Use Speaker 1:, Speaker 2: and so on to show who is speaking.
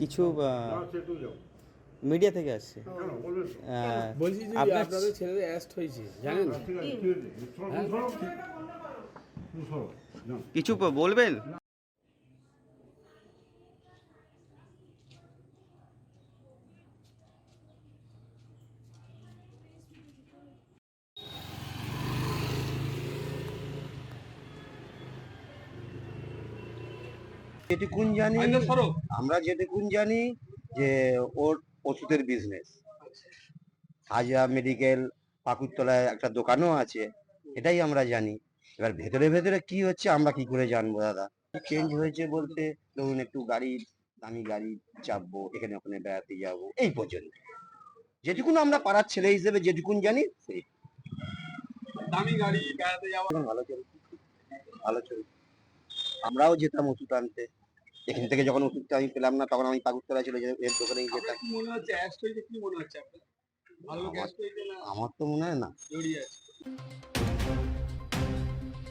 Speaker 1: কিছু মিডিয়া থেকে আসছে।
Speaker 2: বলছি যে আপনাদের ছেলেদের অ্যাস্ট হয়েছে জানেন?
Speaker 1: কিছু বলবেন?
Speaker 3: যেটুকুন জানি আমরা যেটুকুন জানি যে ওর ওষুধের বিজনেস হাজা মেডিকেল পাকুরতলায় একটা দোকানও আছে এটাই আমরা জানি। এবার ভেতরে ভেতরে কি হচ্ছে আমরা কি করে জানব দাদা? চেঞ্জ হয়েছে বলতে ধরুন একটু গাড়ি দামি গাড়ি চাপবো এখানে ওখানে বেড়াতে যাব এই পর্যন্ত। যেটুকুন আমরা পাড়ার ছেলে হিসেবে যেটুকুন জানি সেই।
Speaker 2: দামি গাড়ি বেড়াতে যাওয়া।
Speaker 3: ভালো চলছে। ভালো চলছে। আমরাও যেতাম ওষুধ আনতে। এখান থেকে যখন ওষুধটা আমি পেলাম না তখন আমি পাকুরতলা ছিল যে এর দোকানে যেতাম আমার তো মনে হয় না।